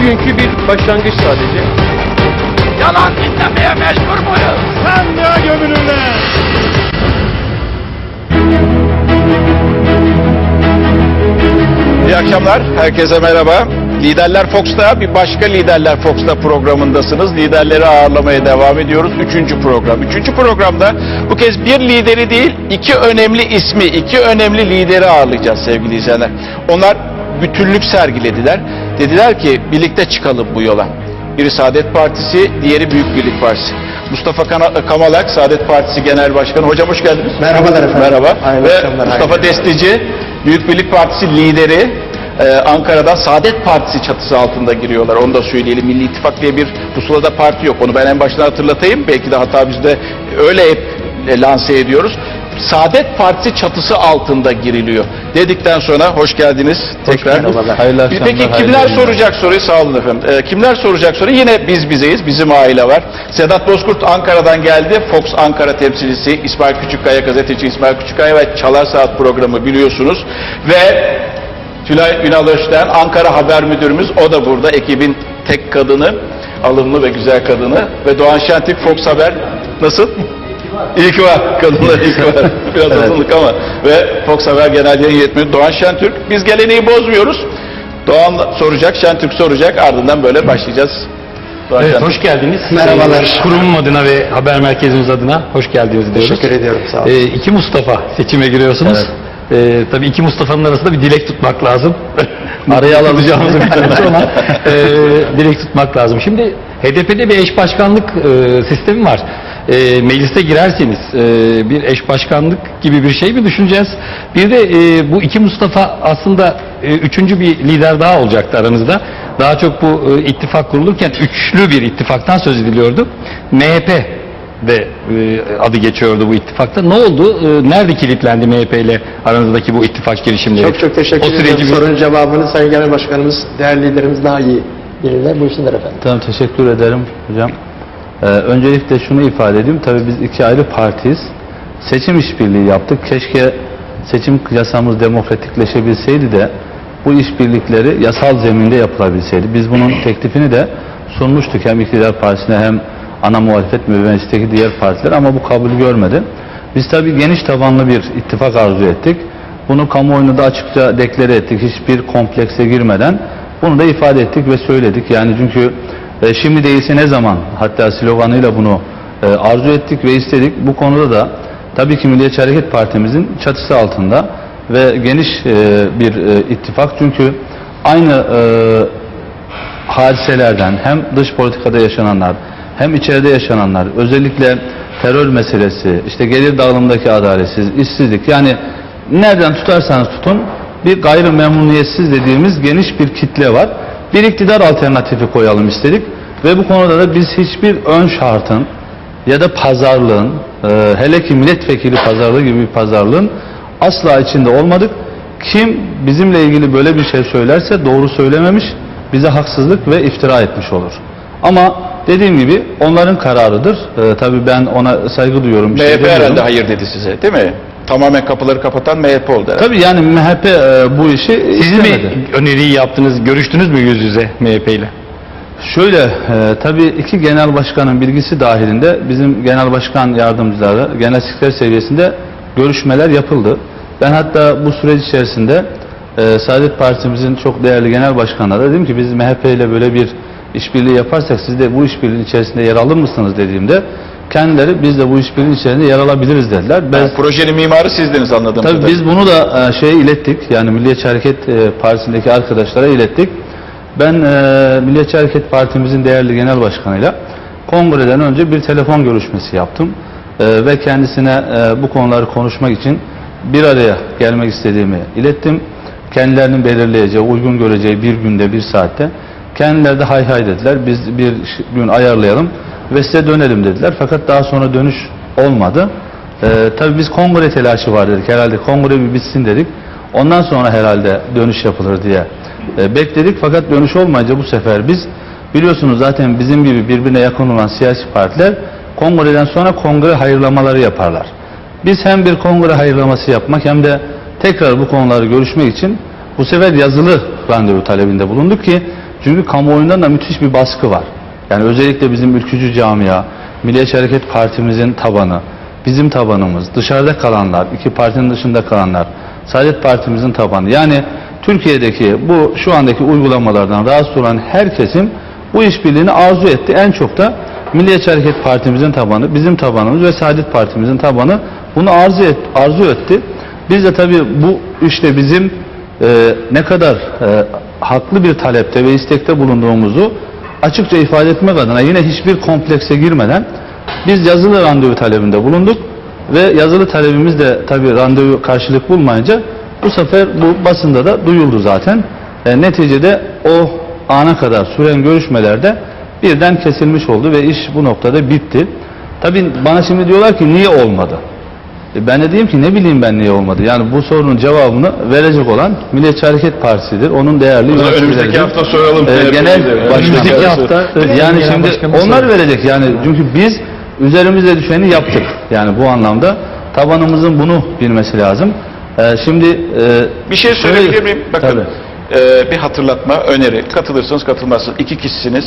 bugünkü bir başlangıç sadece. Yalan dinlemeye mecbur muyuz? Sandığa gömülürler. İyi akşamlar. Herkese merhaba. Liderler Fox'ta bir başka Liderler Fox'ta programındasınız. Liderleri ağırlamaya devam ediyoruz. Üçüncü program. Üçüncü programda bu kez bir lideri değil, iki önemli ismi, iki önemli lideri ağırlayacağız sevgili izleyenler. Onlar bütünlük sergilediler. Dediler ki birlikte çıkalım bu yola. Biri Saadet Partisi, diğeri Büyük Birlik Partisi. Mustafa Kana- Kamalak, Saadet Partisi Genel Başkanı. Hocam hoş geldiniz. Merhabalar efendim. Merhaba. Hayırlı Ve akşamlar, Mustafa hayırlı. Destici, Büyük Birlik Partisi lideri e, Ankara'dan Saadet Partisi çatısı altında giriyorlar. Onu da söyleyelim. Milli İttifak diye bir pusulada parti yok. Onu ben en baştan hatırlatayım. Belki de hatta biz de öyle hep e, lanse ediyoruz. Saadet Partisi çatısı altında giriliyor. Dedikten sonra hoş geldiniz tekrar. merhabalar. Hayırlı akşamlar, Peki kimler soracak soruyu? Sağ olun efendim. E, kimler soracak soruyu? Yine biz bizeyiz. Bizim aile var. Sedat Bozkurt Ankara'dan geldi. Fox Ankara temsilcisi İsmail Küçükkaya, gazeteci İsmail Küçükkaya ve Çalar Saat programı biliyorsunuz. Ve Tülay Ünal Özden, Ankara Haber Müdürümüz. O da burada. Ekibin tek kadını, alımlı ve güzel kadını. Ve Doğan Şentürk Fox Haber. Nasıl? İyi ki var. Kadınlar iyi ki var. Biraz azınlık ama. Ve Fox Haber Genel Yayın Yönetmeni Doğan Şentürk. Biz geleneği bozmuyoruz. Doğan soracak, Şentürk soracak. Ardından böyle başlayacağız. Doğan Evet, Şentürk. hoş geldiniz. Merhabalar. Ee, kurumum adına ve haber merkezimiz adına hoş geldiniz diyoruz. Teşekkür ediyorum, sağ olun. Ee, iki Mustafa seçime giriyorsunuz. Ee, tabii iki Mustafa'nın arasında bir dilek tutmak lazım. Araya alacağımızı biliyoruz ama e, dilek tutmak lazım. Şimdi HDP'de bir eş başkanlık e, sistemi var. E, mecliste girerseniz e, bir eş başkanlık gibi bir şey mi düşüneceğiz? Bir de e, bu iki Mustafa aslında e, üçüncü bir lider daha olacaktı aranızda. Daha çok bu e, ittifak kurulurken üçlü bir ittifaktan söz ediliyordu. MHP de e, adı geçiyordu bu ittifakta. Ne oldu? E, nerede kilitlendi MHP ile aranızdaki bu ittifak girişimleri? Çok çok teşekkür O ederim. bir- Sorunun cevabını Sayın Genel Başkanımız, değerli liderimiz daha iyi bilirler. Buyursunlar efendim. Tamam teşekkür ederim hocam. Ee, öncelikle şunu ifade edeyim. Tabii biz iki ayrı partiyiz. Seçim işbirliği yaptık. Keşke seçim yasamız demokratikleşebilseydi de bu işbirlikleri yasal zeminde yapılabilseydi. Biz bunun teklifini de sunmuştuk hem iktidar partisine hem ana muhalefet ve meclisteki diğer partiler ama bu kabul görmedi. Biz tabii geniş tabanlı bir ittifak arzu ettik. Bunu kamuoyuna da açıkça deklare ettik. Hiçbir komplekse girmeden bunu da ifade ettik ve söyledik. Yani çünkü e, şimdi değilse ne zaman hatta sloganıyla bunu e, arzu ettik ve istedik. Bu konuda da tabii ki Milliyetçi Hareket Partimizin çatısı altında ve geniş e, bir e, ittifak. Çünkü aynı e, hadiselerden hem dış politikada yaşananlar hem içeride yaşananlar özellikle terör meselesi işte gelir dağılımındaki adaletsiz işsizlik yani nereden tutarsanız tutun bir gayri memnuniyetsiz dediğimiz geniş bir kitle var. Bir iktidar alternatifi koyalım istedik ve bu konuda da biz hiçbir ön şartın ya da pazarlığın e, hele ki milletvekili pazarlığı gibi bir pazarlığın asla içinde olmadık. Kim bizimle ilgili böyle bir şey söylerse doğru söylememiş, bize haksızlık ve iftira etmiş olur. Ama dediğim gibi onların kararıdır. Ee, tabii ben ona saygı duyuyorum. şey MHP demiyorum. herhalde hayır dedi size değil mi? Tamamen kapıları kapatan MHP oldu herhalde. Tabii yani MHP e, bu işi Siz istemedi. mi öneriyi yaptınız, görüştünüz mü yüz yüze MHP ile? Şöyle, e, tabii iki genel başkanın bilgisi dahilinde bizim genel başkan yardımcıları, genel sekreter seviyesinde görüşmeler yapıldı. Ben hatta bu süreç içerisinde e, Saadet Partimizin çok değerli genel başkanlara dedim ki biz MHP ile böyle bir işbirliği yaparsak siz de bu işbirliğinin içerisinde yer alır mısınız dediğimde kendileri biz de bu işbirliğinin içerisinde yer alabiliriz dediler. Ben, Yani projenin mimarı sizdiniz anladığım Tabii biz bunu da e, şeye ilettik. Yani Milliyetçi Hareket e, Partisi'ndeki arkadaşlara ilettik. Ben e, Milliyetçi Hareket Partimizin değerli genel başkanıyla kongreden önce bir telefon görüşmesi yaptım. E, ve kendisine e, bu konuları konuşmak için bir araya gelmek istediğimi ilettim. Kendilerinin belirleyeceği, uygun göreceği bir günde, bir saatte. Kendileri de hay hay dediler. Biz bir gün ayarlayalım ve size dönelim dediler. Fakat daha sonra dönüş olmadı. Ee, tabii biz kongre telaşı var dedik. Herhalde kongre bir bitsin dedik. Ondan sonra herhalde dönüş yapılır diye e, bekledik. Fakat dönüş olmayınca bu sefer biz biliyorsunuz zaten bizim gibi birbirine yakın olan siyasi partiler kongreden sonra kongre hayırlamaları yaparlar. Biz hem bir kongre hayırlaması yapmak hem de tekrar bu konuları görüşmek için bu sefer yazılı randevu talebinde bulunduk ki Çünkü kamuoyundan da müthiş bir baskı var. Yani özellikle bizim ülkücü camia, Milliyetçi Hareket Partimizin tabanı, bizim tabanımız, dışarıda kalanlar, iki partinin dışında kalanlar, Saadet Partimizin tabanı. Yani Türkiye'deki bu şu andaki uygulamalardan rahatsız olan her kesim bu işbirliğini arzu etti. En çok da Milliyetçi Hareket Partimizin tabanı, bizim tabanımız ve Saadet Partimizin tabanı bunu arzu, et, arzu etti. Biz de tabii bu işte bizim e, ne kadar e, haklı bir talepte ve istekte bulunduğumuzu açıkça ifade etmek adına yine hiçbir komplekse girmeden biz yazılı randevu talebinde bulunduk ve yazılı talebimiz de tabii randevu karşılık bulmayınca bu sefer bu basında da duyuldu zaten. E, neticede o ana kadar süren görüşmelerde birden kesilmiş oldu ve iş bu noktada bitti. Tabii bana şimdi diyorlar ki niye olmadı? E ben de diyeyim ki ne bileyim ben niye olmadı. Yani bu sorunun cevabını verecek olan Milliyetçi Hareket Partisi'dir. Onun değerli önümüzdeki hafta soralım. Telefon genel gidelim. başkan. Önümüzdeki hafta yani şimdi onlar verecek yani çünkü biz üzerimize düşeni yaptık. Yani bu anlamda tabanımızın bunu bilmesi lazım. Ee, şimdi e, Bir şey söyleyebilir miyim? Bakın Tabii. E, bir hatırlatma, öneri. Katılırsınız, katılmazsınız. İki kişisiniz.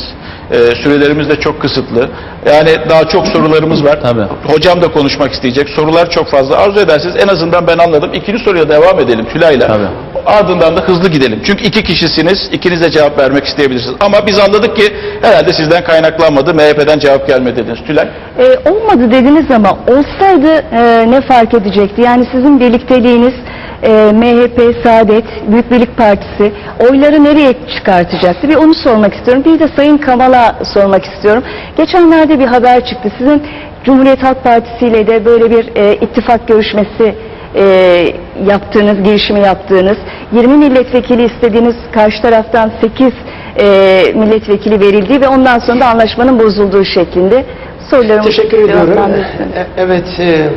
E, sürelerimiz de çok kısıtlı. Yani daha çok sorularımız var. Tabii. Hocam da konuşmak isteyecek. Sorular çok fazla. Arzu ederseniz en azından ben anladım. İkinci soruya devam edelim Tülay'la. Tabii. Ardından da hızlı gidelim. Çünkü iki kişisiniz. İkiniz de cevap vermek isteyebilirsiniz. Ama biz anladık ki herhalde sizden kaynaklanmadı. MHP'den cevap gelmedi dediniz. Tülay. E, olmadı dediniz ama olsaydı e, ne fark edecekti? Yani sizin birlikteliğiniz e, MHP, Saadet, Büyük Birlik Partisi oyları nereye çıkartacaktı? Bir onu sormak istiyorum. Bir de Sayın Kamal'a sormak istiyorum. Geçenlerde bir haber çıktı. Sizin Cumhuriyet Halk Partisi ile de böyle bir e, ittifak görüşmesi e, yaptığınız, girişimi yaptığınız, 20 milletvekili istediğiniz karşı taraftan 8 e, milletvekili verildiği ve ondan sonra da anlaşmanın bozulduğu şeklinde sorularımı Teşekkür ediyorum. E, e, Evet, e,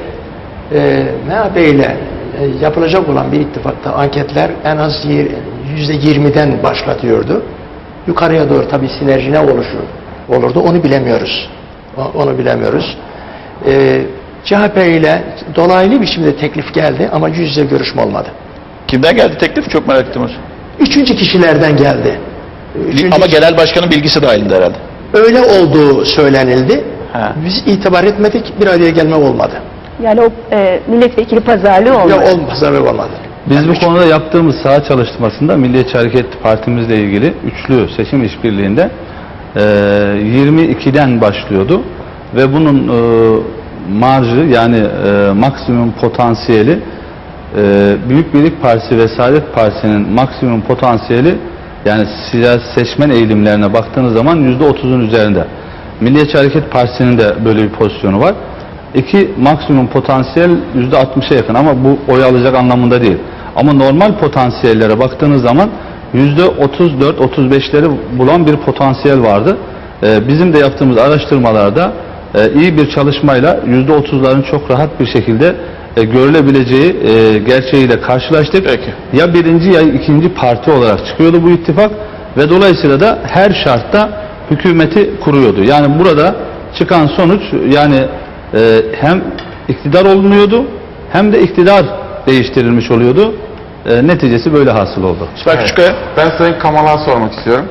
e, MHP ile e, yapılacak olan bir ittifakta anketler en az yüzde yirmiden başlatıyordu. Yukarıya doğru tabii sinerji ne oluşur, olurdu onu bilemiyoruz. Onu bilemiyoruz. E, CHP ile dolaylı biçimde teklif geldi ama yüz yüze görüşme olmadı. Kimden geldi teklif? Çok merak ettim hocam. Üçüncü kişilerden geldi. Üçüncü Ama genel başkanın bilgisi dahilinde herhalde. öyle olduğu söylenildi. Ha. Biz itibar etmedik, bir araya gelme olmadı. Yani o e, milletvekili pazarlığı olmadı. Ya olmaz, olmadı. Biz bu konuda yaptığımız saha çalışmasında Milliyetçi Hareket Partimizle ilgili üçlü seçim işbirliğinde e, 22'den başlıyordu ve bunun e, marjı yani e, maksimum potansiyeli e, Büyük Birlik Partisi ve Saadet Partisi'nin maksimum potansiyeli yani siyasi seçmen eğilimlerine baktığınız zaman %30'un üzerinde. Milliyetçi Hareket Partisi'nin de böyle bir pozisyonu var. İki maksimum potansiyel %60'a yakın ama bu oy alacak anlamında değil. Ama normal potansiyellere baktığınız zaman %34-35'leri bulan bir potansiyel vardı. Ee, bizim de yaptığımız araştırmalarda e, iyi bir çalışmayla %30'ların çok rahat bir şekilde e, görülebileceği e, gerçeğiyle karşılaştık. Peki. Ya birinci ya ikinci parti olarak çıkıyordu bu ittifak ve dolayısıyla da her şartta hükümeti kuruyordu. Yani burada çıkan sonuç yani e, hem iktidar olunuyordu hem de iktidar değiştirilmiş oluyordu. E, neticesi böyle hasıl oldu. İsmail Küçükkaya. Ben Sayın Kamal'a sormak istiyorum.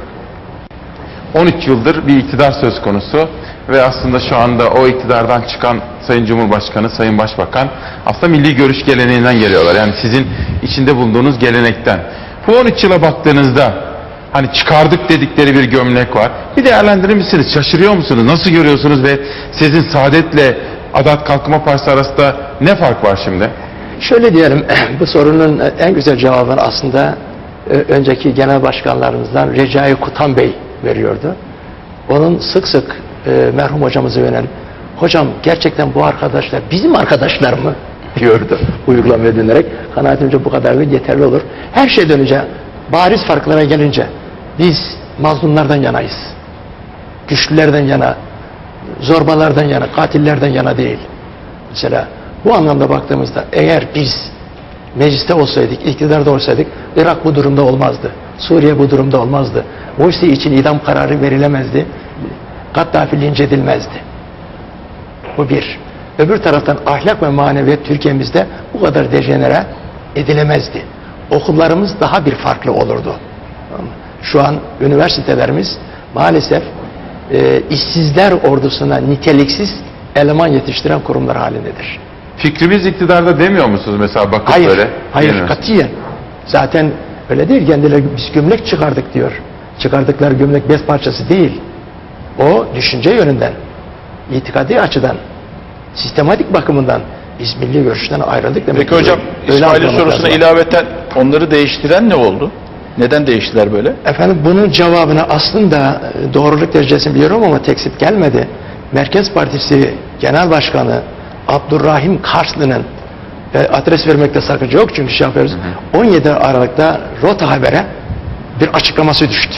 13 yıldır bir iktidar söz konusu ve aslında şu anda o iktidardan çıkan Sayın Cumhurbaşkanı, Sayın Başbakan aslında milli görüş geleneğinden geliyorlar. Yani sizin içinde bulunduğunuz gelenekten. Bu 13 yıla baktığınızda hani çıkardık dedikleri bir gömlek var. Bir değerlendirir misiniz? Şaşırıyor musunuz? Nasıl görüyorsunuz ve sizin Saadet'le Adalet Kalkınma Partisi arasında ne fark var şimdi? Şöyle diyelim, bu sorunun en güzel cevabını aslında önceki genel başkanlarımızdan Recai Kutan Bey veriyordu. Onun sık sık e, merhum hocamıza yönelip, hocam gerçekten bu arkadaşlar bizim arkadaşlar mı? diyordu uygulamaya dönerek. Kanaatimce bu kadarlığı yeterli olur. Her şeyden önce, bariz farklara gelince biz mazlumlardan yanayız. Güçlülerden yana, zorbalardan yana, katillerden yana değil. Mesela bu anlamda baktığımızda eğer biz mecliste olsaydık, iktidarda olsaydık Irak bu durumda olmazdı. Suriye bu durumda olmazdı. Morsi için idam kararı verilemezdi. Gaddafi linç edilmezdi. Bu bir. Öbür taraftan ahlak ve maneviyat Türkiye'mizde bu kadar dejenere edilemezdi. Okullarımız daha bir farklı olurdu. Şu an üniversitelerimiz maalesef e, işsizler ordusuna niteliksiz eleman yetiştiren kurumlar halindedir. Fikrimiz iktidarda demiyor musunuz mesela bakıp Hayır, böyle? hayır mi? katiyen. Zaten öyle değil. Kendileri biz gömlek çıkardık diyor. Çıkardıkları gömlek bez parçası değil. O düşünce yönünden, itikadi açıdan, sistematik bakımından biz milli görüşten ayrıldık demek. Peki hocam İsmail'in sorusuna lazım. ilaveten onları değiştiren ne oldu? Neden değiştiler böyle? Efendim bunun cevabını aslında e, doğruluk derecesini biliyorum ama teksip gelmedi. Merkez Partisi Genel Başkanı Abdurrahim Karslı'nın e, adres vermekte sakınca yok çünkü şey yapıyoruz. 17 Aralık'ta Rota Haber'e bir açıklaması düştü.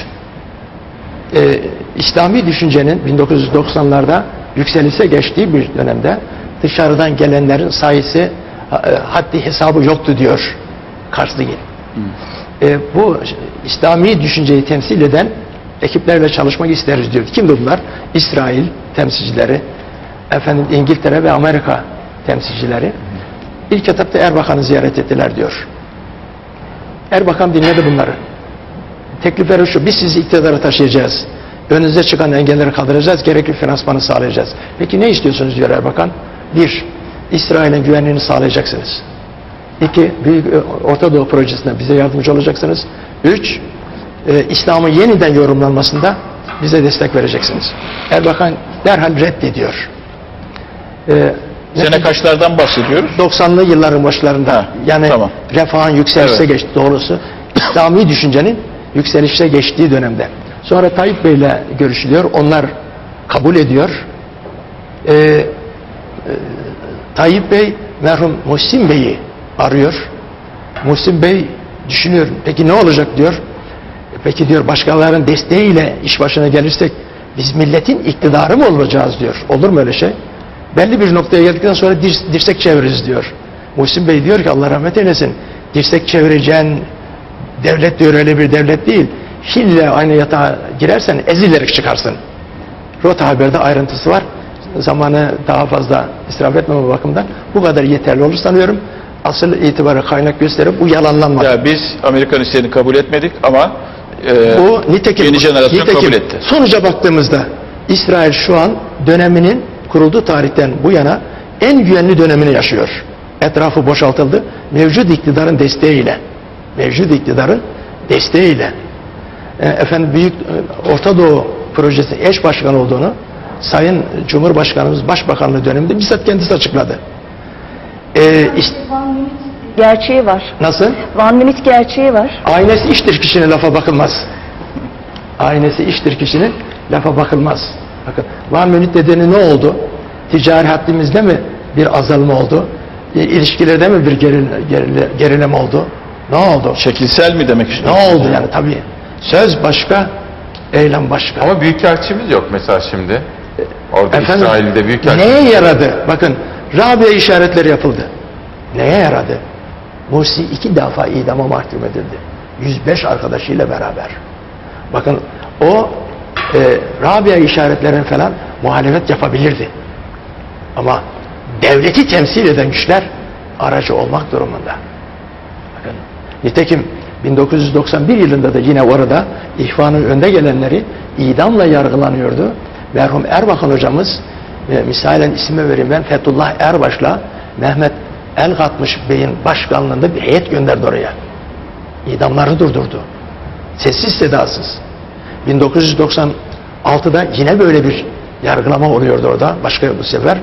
E, İslami düşüncenin 1990'larda yükselişe geçtiği bir dönemde dışarıdan gelenlerin sayısı e, haddi hesabı yoktu diyor Karslıgil. E, bu İslami düşünceyi temsil eden ekiplerle çalışmak isteriz diyor. Kim bunlar? İsrail temsilcileri, efendim İngiltere ve Amerika temsilcileri. İlk etapta Erbakan'ı ziyaret ettiler diyor. Erbakan dinledi bunları. Teklifleri şu, biz sizi iktidara taşıyacağız. Önünüze çıkan engelleri kaldıracağız, gerekli finansmanı sağlayacağız. Peki ne istiyorsunuz diyor Erbakan? Bir, İsrail'in güvenliğini sağlayacaksınız. İki, Büyük e, Orta Doğu projesinde bize yardımcı olacaksınız. Üç, e, İslam'ın yeniden yorumlanmasında bize destek vereceksiniz. Erbakan derhal reddediyor. E, Sene kaçlardan bahsediyoruz? 90'lı yılların başlarında Ha, yani tamam. refahın yükselişe Evet. geçti doğrusu. İslami düşüncenin yükselişe geçtiği dönemde. Sonra Tayyip Bey'le görüşülüyor. Onlar kabul ediyor. Ee, e, Tayyip Bey merhum Muhsin Bey'i arıyor. Muhsin Bey düşünüyor. Peki ne olacak diyor. "E Peki diyor başkalarının desteğiyle iş başına gelirsek biz milletin iktidarı mı olacağız diyor. Olur mu öyle şey? Belli bir noktaya geldikten sonra dir- dirsek çeviririz diyor. Muhsin Bey diyor ki Allah rahmet eylesin. Dirsek çevireceğin devlet diyor öyle bir devlet değil. Hille aynı yatağa girersen ezilerek çıkarsın. Rota Haber'de ayrıntısı var. Zamanı daha fazla israf etmeme bakımından bu kadar yeterli olur sanıyorum. Asıl itibarı kaynak gösterip bu yalanlanmadı. Ya biz Amerikan isteğini kabul etmedik ama e, Bu nitekim, yeni jenerasyon nitekim kabul etti. Sonuca baktığımızda İsrail şu an döneminin kurulduğu tarihten bu yana en güvenli dönemini yaşıyor. Etrafı boşaltıldı. Mevcut iktidarın desteğiyle. Mevcut iktidarın desteğiyle. E, efendim Büyük e, Orta Doğu projesi eş başkan olduğunu Sayın Cumhurbaşkanımız Başbakanlığı döneminde bizzat kendisi açıkladı. E, Gerçeği var. nasıl? Van Minit gerçeği var. Aynesi iştir kişinin lafa bakılmaz. Aynesi iştir kişinin lafa bakılmaz. Bakın Van Münih dediğini ne oldu? Ticari haddimizde mi bir azalma oldu? İ- İlişkilerde mi bir geril, geril, gerileme oldu? Ne oldu? Şekilsel mi demek Ne istiyorsunuz? oldu yani tabii. Söz başka, eylem başka. Ama büyükelçimiz yok mesela şimdi. Orada Efendim, İsrail'de büyükelçimiz neye yaradı? Bakın Rabia işaretleri yapıldı. Neye yaradı? Mursi iki defa idama mahkum edildi. 105 arkadaşıyla beraber. Bakın o e, Rabia işaretlerin falan muhalefet yapabilirdi. Ama devleti temsil eden güçler aracı olmak durumunda. Bakın nitekim 1991 yılında da yine orada ihvanın önde gelenleri idamla yargılanıyordu. Merhum Erbakan hocamız e, misalen ismi vereyim ben Fethullah Erbaş'la Mehmet Elgatmış Bey'in başkanlığında bir heyet gönderdi oraya. İdamları durdurdu. Sessiz sedasız. 1996'da yine böyle bir yargılama oluyordu orada. Başka bu sefer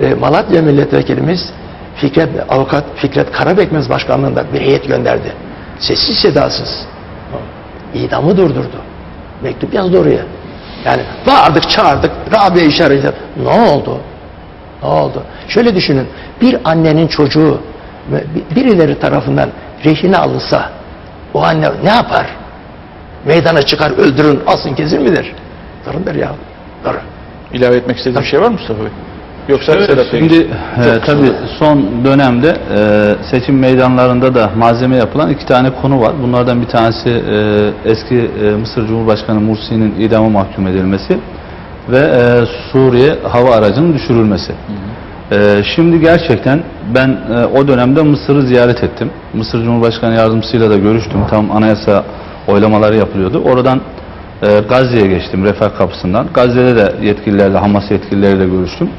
e, Malatya milletvekilimiz Fikret avukat Fikret Karabekmez başkanlığında bir heyet gönderdi. Sessiz sedasız. İdamı durdurdu. Mektup yazdı oraya. Yani bağırdık çağırdık Rabia işaret etti. Ne oldu? Ne oldu? Şöyle düşünün. Bir annenin çocuğu bir- birileri tarafından rehine alınsa o anne ne yapar? Meydana çıkar öldürün asın kesin midir? Durun der ya. Durun. İlave etmek istediğiniz bir şey var mı Mustafa Bey? Yoksa Sedat Bey. Şimdi e, tabii son dönemde e, seçim meydanlarında da malzeme yapılan iki tane konu var. Bunlardan bir tanesi e, eski e, Mısır Cumhurbaşkanı Mursi'nin idama mahkum edilmesi ve e, Suriye hava aracının düşürülmesi. E, şimdi gerçekten ben e, o dönemde Mısır'ı ziyaret ettim. Mısır Cumhurbaşkanı yardımcısıyla da görüştüm. Tam anayasa oylamaları yapılıyordu. Oradan e, Gazze'ye geçtim Refah kapısından. Gazze'de de yetkililerle, Hamas yetkilileriyle görüştüm.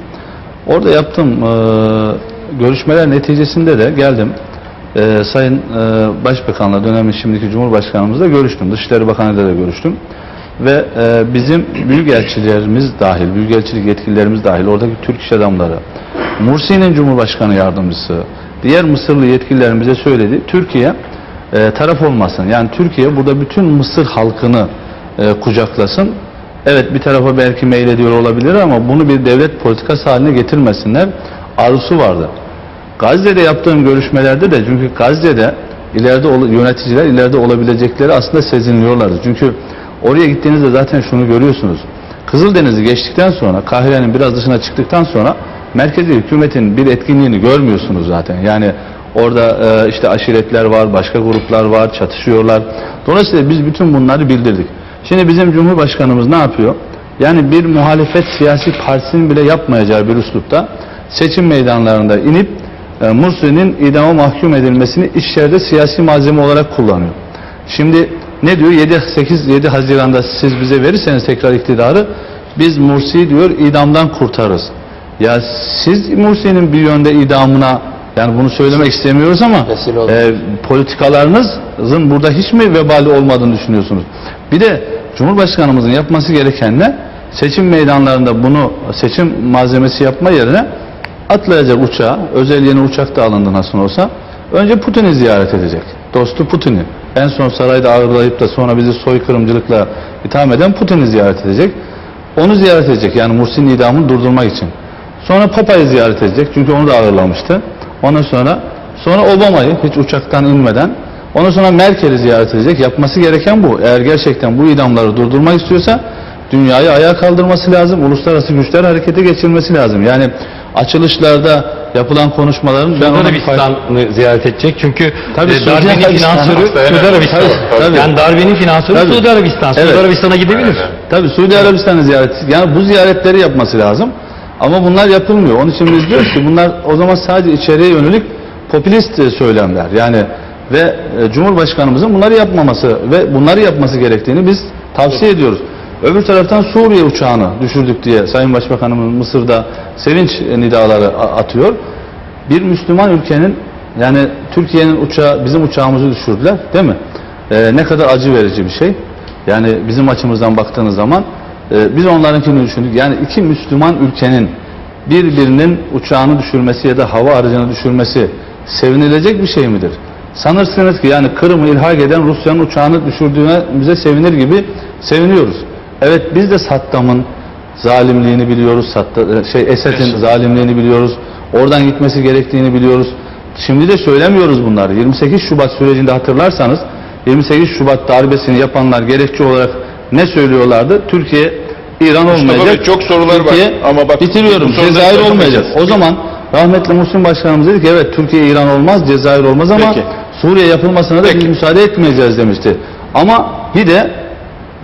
Orada yaptığım e, görüşmeler neticesinde de geldim. E, Sayın e, Başbakanla dönemin şimdiki Cumhurbaşkanımızla görüştüm. Dışişleri Bakanı'yla da görüştüm. Ve e, bizim büyükelçilerimiz dahil, büyükelçilik yetkililerimiz dahil, oradaki Türk iş adamları, Mursi'nin Cumhurbaşkanı yardımcısı, diğer Mısırlı yetkililerimize söyledi. Türkiye e, taraf olmasın. Yani Türkiye burada bütün Mısır halkını e, kucaklasın. Evet bir tarafa belki meylediyor olabilir ama bunu bir devlet politikası haline getirmesinler. Arzusu vardı. Gazze'de yaptığım görüşmelerde de çünkü Gazze'de ileride yöneticiler ileride olabilecekleri aslında sezinliyorlardı. Çünkü oraya gittiğinizde zaten şunu görüyorsunuz. Kızıldeniz'i geçtikten sonra Kahire'nin biraz dışına çıktıktan sonra merkezi hükümetin bir etkinliğini görmüyorsunuz zaten. Yani orada e, işte aşiretler var, başka gruplar var, çatışıyorlar. Dolayısıyla biz bütün bunları bildirdik. Şimdi bizim Cumhurbaşkanımız ne yapıyor? Yani bir muhalefet siyasi partisinin bile yapmayacağı bir üslupta seçim meydanlarında inip e, Mursi'nin idama mahkum edilmesini içeride siyasi malzeme olarak kullanıyor. Şimdi ne diyor? 7 8 7 Haziran'da siz bize verirseniz tekrar iktidarı biz Mursi'yi diyor idamdan kurtarırız. Ya siz Mursi'nin bir yönde idamına yani bunu söylemek istemiyoruz ama e, politikalarınızın burada hiç mi vebali olmadığını düşünüyorsunuz? Bir de Cumhurbaşkanımızın yapması gereken ne? Seçim meydanlarında bunu seçim malzemesi yapma yerine atlayacak uçağa, özel yeni uçak da alındı nasıl olsa, önce Putin'i ziyaret edecek. Dostu Putin'i. En son sarayda ağırlayıp da sonra bizi soykırımcılıkla itham eden Putin'i ziyaret edecek. Onu ziyaret edecek yani Mursi'nin idamını durdurmak için. Sonra Papa'yı ziyaret edecek çünkü onu da ağırlamıştı. Ondan sonra sonra Obama'yı hiç uçaktan inmeden ondan sonra Merkel'i ziyaret edecek. Yapması gereken bu. Eğer gerçekten bu idamları durdurmak istiyorsa dünyayı ayağa kaldırması lazım. Uluslararası güçler harekete geçirmesi lazım. Yani açılışlarda yapılan konuşmaların ben Suudi Arabistan'ı ziyaret edecek çünkü Tabii e, Suudi darbenin finansörü Suudi. Arabistan. Tabii, tabii. Yani darbenin finansörü Tabii. Suudi Arabistan. Suudi Evet. Arabistan'a gidebilir. Tabii Suudi Arabistan'ı ziyaret yani bu ziyaretleri yapması lazım. Ama bunlar yapılmıyor. Onun için biz diyoruz ki bunlar o zaman sadece içeriye yönelik popülist söylemler. Yani ve e, Cumhurbaşkanımızın bunları yapmaması ve bunları yapması gerektiğini biz tavsiye ediyoruz. Öbür taraftan Suriye uçağını düşürdük diye Sayın Başbakanımız Mısır'da sevinç nidaları atıyor. Bir Müslüman ülkenin yani Türkiye'nin uçağı bizim uçağımızı düşürdüler değil mi? Ee, ne kadar acı verici bir şey. Yani bizim açımızdan baktığınız zaman e, biz onlarınkini düşündük. Yani iki Müslüman ülkenin birbirinin uçağını düşürmesi ya da hava aracını düşürmesi sevinilecek bir şey midir? Sanırsınız ki yani Kırım'ı ilhak eden Rusya'nın uçağını düşürdüğüne bize sevinir gibi seviniyoruz. Evet biz de Saddam'ın zalimliğini biliyoruz. Saddam, şey Esed'in zalimliğini biliyoruz. Oradan gitmesi gerektiğini biliyoruz. Şimdi de söylemiyoruz bunları. 28 Şubat sürecinde hatırlarsanız 28 Şubat darbesini yapanlar gerekçe olarak ne söylüyorlardı? Türkiye İran olmayacak. Bey, çok sorular var. Türkiye, Ama bak, bitiriyorum. Cezayir olmayacak. O zaman rahmetli Muhsin Başkanımız dedi ki evet Türkiye İran olmaz, Cezayir olmaz ama Peki. Suriye yapılmasına da biz müsaade etmeyeceğiz demişti. Ama bir de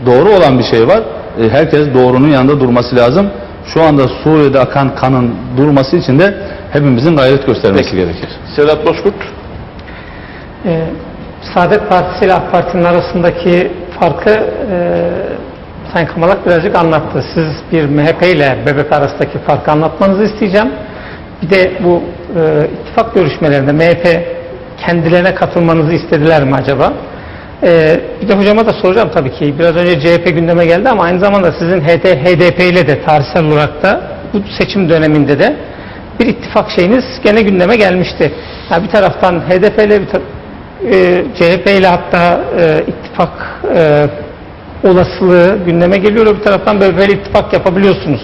doğru olan bir şey var. E, Herkes doğrunun yanında durması lazım. Şu anda Suriye'de akan kanın durması için de hepimizin gayret göstermesi gerekir. Sedat Bozkurt. Ee, Saadet Partisi ile AK Parti'nin arasındaki farkı e, Sayın Kamalak birazcık anlattı. Siz bir MHP ile BBP arasındaki farkı anlatmanızı isteyeceğim. Bir de bu e, ittifak görüşmelerinde MHP kendilerine katılmanızı istediler mi acaba? Ee, bir de hocama da soracağım tabii ki. Biraz önce CHP gündeme geldi ama aynı zamanda sizin HD, HDP ile de tarihsel olarak da bu seçim döneminde de bir ittifak şeyiniz gene gündeme gelmişti. Ya bir taraftan HDP ile bir ta- e, CHP ile hatta e, ittifak e, olasılığı gündeme geliyor. Bir taraftan böyle böyle ittifak yapabiliyorsunuz.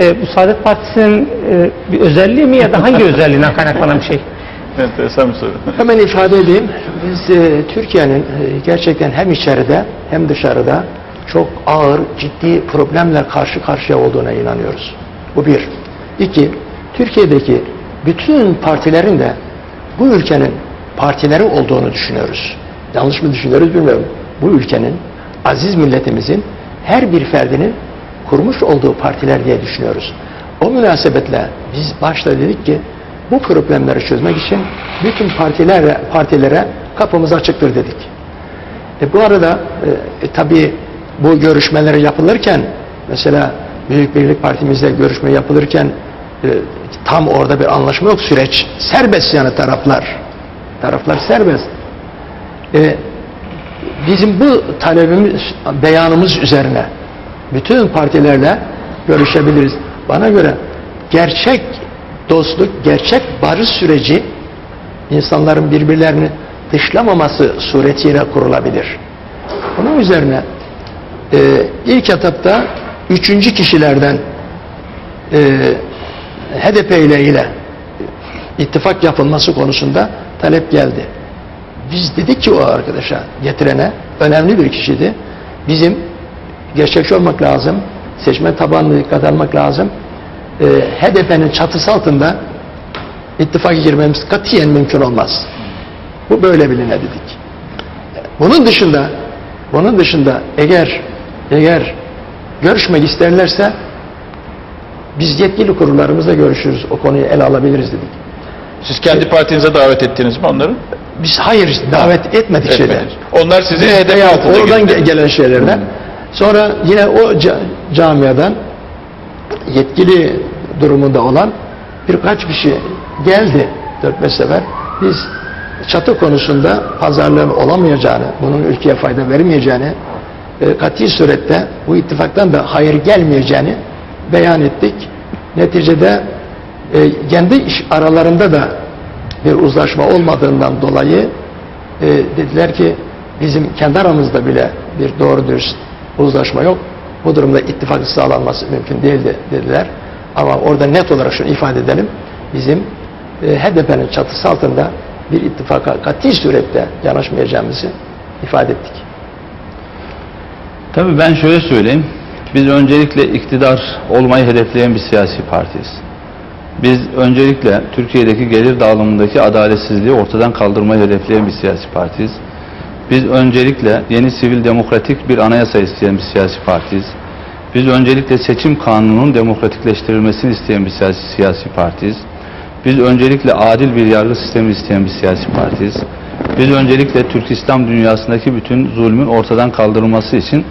E, bu Saadet Partisi'nin e, bir özelliği mi ya da hangi özelliğinden kaynaklanan bir şey? Enteresan bir soru. Hemen ifade edeyim. Biz e, Türkiye'nin e, gerçekten hem içeride hem dışarıda çok ağır, ciddi problemler karşı karşıya olduğuna inanıyoruz. Bu bir. İki, Türkiye'deki bütün partilerin de bu ülkenin partileri olduğunu düşünüyoruz. Yanlış mı düşünüyoruz bilmiyorum. Bu ülkenin, aziz milletimizin her bir ferdinin kurmuş olduğu partiler diye düşünüyoruz. O münasebetle biz başta dedik ki bu problemleri çözmek için bütün partilere, partilere kapımız açıktır dedik. E, bu arada e, tabii bu görüşmeler yapılırken mesela Büyük Birlik Partimizle görüşme yapılırken e, tam orada bir anlaşma yok. Süreç serbest yani taraflar. Taraflar serbest. E, bizim bu talebimiz, beyanımız üzerine bütün partilerle görüşebiliriz. Bana göre gerçek dostluk, gerçek barış süreci insanların birbirlerini dışlamaması suretiyle kurulabilir. Bunun üzerine e, ilk etapta üçüncü kişilerden e, HDP ile ile ittifak yapılması konusunda talep geldi. Biz dedik ki o arkadaşa getirene önemli bir kişiydi. Bizim gerçekçi olmak lazım. Seçmen tabanını dikkat almak lazım. E, HDP'nin çatısı altında ittifaka girmemiz katiyen mümkün olmaz. Bu böyle biline dedik. Bunun dışında bunun dışında eğer eğer görüşmek isterlerse biz yetkili kurullarımızla görüşürüz. O konuyu ele alabiliriz dedik. Siz kendi partinize davet ettiniz mi onları? Biz hayır davet etmedik şeyler. Etmediniz. Onlar sizi HDP altında oradan gelen şeylerle. Sonra yine o ca- camiadan yetkili durumunda olan birkaç kişi geldi 4-5 sefer. Biz çatı konusunda pazarlığın olamayacağını, bunun ülkeye fayda vermeyeceğini, e, kati surette bu ittifaktan da hayır gelmeyeceğini beyan ettik. Neticede e, kendi iş aralarında da bir uzlaşma olmadığından dolayı e, dediler ki bizim kendi aramızda bile bir doğru dürüst uzlaşma yok. Bu durumda ittifak sağlanması mümkün değildi dediler. Ama orada net olarak şunu ifade edelim. Bizim e, HDP'nin çatısı altında bir ittifaka kati surette yanaşmayacağımızı ifade ettik. Tabii ben şöyle söyleyeyim. Biz öncelikle iktidar olmayı hedefleyen bir siyasi partiyiz. Biz öncelikle Türkiye'deki gelir dağılımındaki adaletsizliği ortadan kaldırmayı hedefleyen bir siyasi partiyiz. Biz öncelikle yeni sivil demokratik bir anayasa isteyen bir siyasi partiyiz. Biz öncelikle seçim kanununun demokratikleştirilmesini isteyen bir siyasi, siyasi partiyiz. Biz öncelikle adil bir yargı sistemi isteyen bir siyasi partiyiz. Biz öncelikle Türk İslam dünyasındaki bütün zulmün ortadan kaldırılması için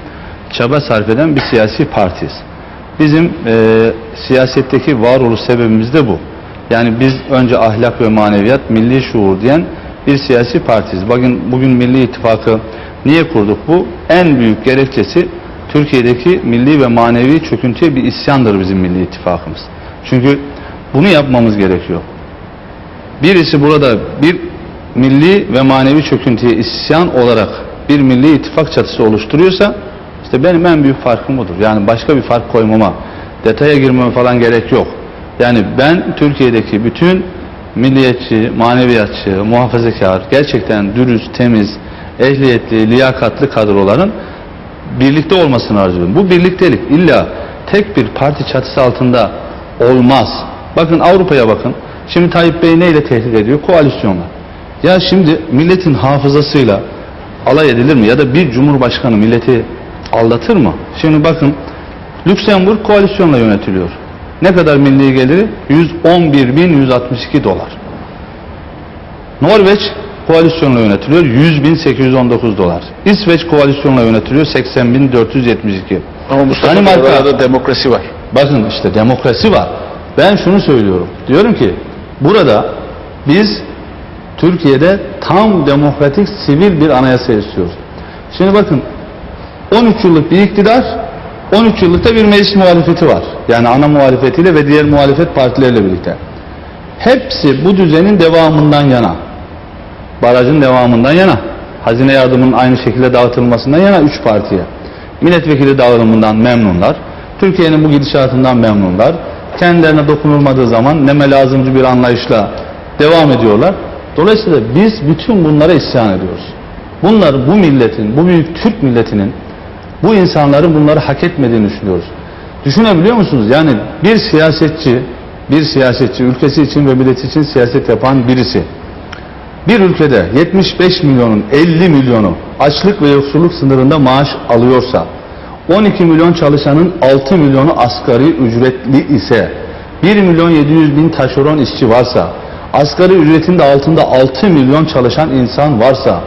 çaba sarf eden bir siyasi partiyiz. Bizim e, siyasetteki varoluş sebebimiz de bu. Yani biz önce ahlak ve maneviyat, milli şuur diyen bir siyasi partiyiz. Bugün, bugün Milli İttifakı niye kurduk bu? En büyük gerekçesi Türkiye'deki milli ve manevi çöküntüye bir isyandır bizim Milli İttifakımız. Çünkü bunu yapmamız gerekiyor. Birisi burada bir milli ve manevi çöküntüye isyan olarak bir milli ittifak çatısı oluşturuyorsa işte benim en büyük farkım budur. Yani başka bir fark koymama, detaya girmeme falan gerek yok. Yani ben Türkiye'deki bütün milliyetçi, maneviyatçı, muhafazakar, gerçekten dürüst, temiz, ehliyetli, liyakatlı kadroların birlikte olmasını arzuluyorum. Bu birliktelik illa tek bir parti çatısı altında olmaz. Bakın Avrupa'ya bakın. Şimdi Tayyip Bey neyle tehdit ediyor? Koalisyonla. Ya şimdi milletin hafızasıyla alay edilir mi? Ya da bir cumhurbaşkanı milleti aldatır mı? Şimdi bakın Lüksemburg koalisyonla yönetiliyor. Ne kadar milli geliri? 111.162 dolar. Norveç koalisyonla yönetiliyor 100.819 dolar. İsveç koalisyonla yönetiliyor 80.472. Ama Mustafa Danimarka- demokrasi var. Bakın işte demokrasi var. Ben şunu söylüyorum. Diyorum ki burada biz Türkiye'de tam demokratik sivil bir anayasa istiyoruz. Şimdi bakın 13 yıllık bir iktidar 13 yıllıkta bir meclis muhalefeti var. Yani ana muhalefetiyle ve diğer muhalefet partileriyle birlikte. Hepsi bu düzenin devamından yana. Barajın devamından yana. Hazine yardımının aynı şekilde dağıtılmasından yana 3 partiye. Milletvekili dağılımından memnunlar. Türkiye'nin bu gidişatından memnunlar. Kendilerine dokunulmadığı zaman neme lazımcı bir anlayışla devam ediyorlar. Dolayısıyla biz bütün bunlara isyan ediyoruz. Bunlar bu milletin, bu büyük Türk milletinin bu insanların bunları hak etmediğini düşünüyoruz. Düşünebiliyor musunuz? Yani bir siyasetçi, bir siyasetçi ülkesi için ve milleti için siyaset yapan birisi bir ülkede 75 milyonun 50 milyonu açlık ve yoksulluk sınırında maaş alıyorsa 12 milyon çalışanın 6 milyonu asgari ücretli ise 1 milyon 700 bin taşeron işçi varsa asgari ücretin de altında 6 milyon çalışan insan varsa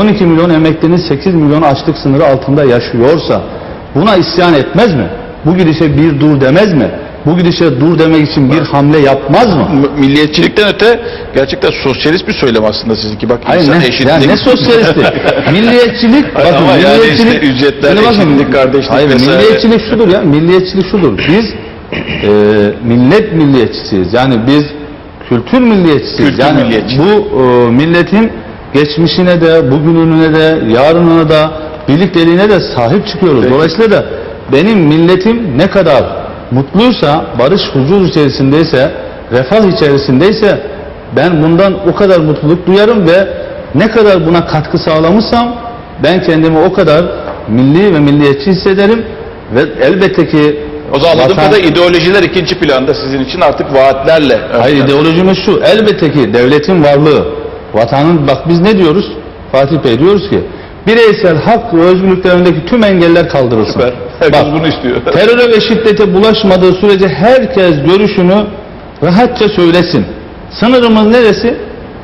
12 milyon emeklinin 8 milyon açlık sınırı altında yaşıyorsa buna isyan etmez mi? Bu gidişe bir dur demez mi? Bu gidişe dur demek için bir hamle yapmaz mı? Milliyetçilikten öte gerçekten sosyalist bir söylem aslında sizinki. Bak Hayır insan ne, eşitlik. ya ne sosyalisti? milliyetçilik, bakın Ama yani milliyetçilik, işte ücretler, eşitlik, kardeşlik Hayır vesaire. milliyetçilik şudur ya, milliyetçilik şudur. Biz e, millet milliyetçisiyiz. Yani biz kültür milliyetçisiyiz. Kültür yani milliyetçi. bu e, milletin geçmişine de, bugününe de, yarınına da, birlikteliğine de sahip çıkıyoruz. Peki. Dolayısıyla da benim milletim ne kadar mutluysa, barış huzur içerisindeyse, refah içerisindeyse ben bundan o kadar mutluluk duyarım ve ne kadar buna katkı sağlamışsam ben kendimi o kadar milli ve milliyetçi hissederim ve elbette ki O zaman anladığım kadarıyla ideolojiler ikinci planda sizin için artık vaatlerle. Hayır ideolojimiz şu. Elbette ki devletin varlığı, vatanın bak biz ne diyoruz? Fatih Bey diyoruz ki bireysel hak ve özgürlüklerindeki tüm engeller kaldırılsın. Süper. Herkes Bak, bunu istiyor. teröre ve şiddete bulaşmadığı sürece herkes görüşünü rahatça söylesin. Sınırımız neresi?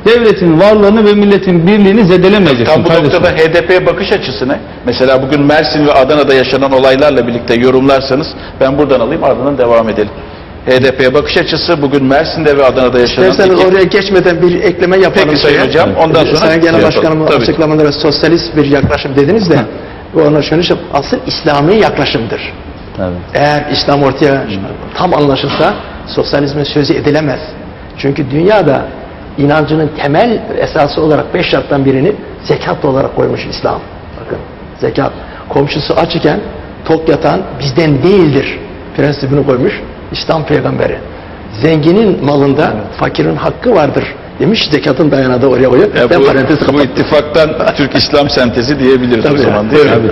Devletin varlığını ve milletin birliğini zedelemeyeceksin Tam bu kardeşim. noktada HDP'ye bakış açısı ne? Mesela bugün Mersin ve Adana'da yaşanan olaylarla birlikte yorumlarsanız ben buradan alayım ardından devam edelim. HDP'ye bakış açısı bugün Mersin'de ve Adana'da yaşanan İsterseniz iki- oraya geçmeden bir ekleme yapalım. Peki Sayın. Hocam, ondan sonra Sayın şey Genel yapalım. Başkanımın açıklamaları sosyalist bir yaklaşım dediniz de ona şunu şey- asıl İslami yaklaşımdır. Evet. Eğer İslam ortaya tam anlaşılsa sosyalizmin sözü edilemez. Çünkü dünyada inancının temel esası olarak beş şarttan birini zekat olarak koymuş İslam. Bakın zekat. Komşusu aç iken tok yatan bizden değildir prensibini koymuş İslam peygamberi. Zenginin malında fakirin hakkı vardır demiş zekatın dayanağı da oraya. Ya ben bu, parantezi bu kapattım. ittifaktan Türk İslam sentezi diyebiliriz o Tabii. zaman değil mi? Buyurun. Tabii,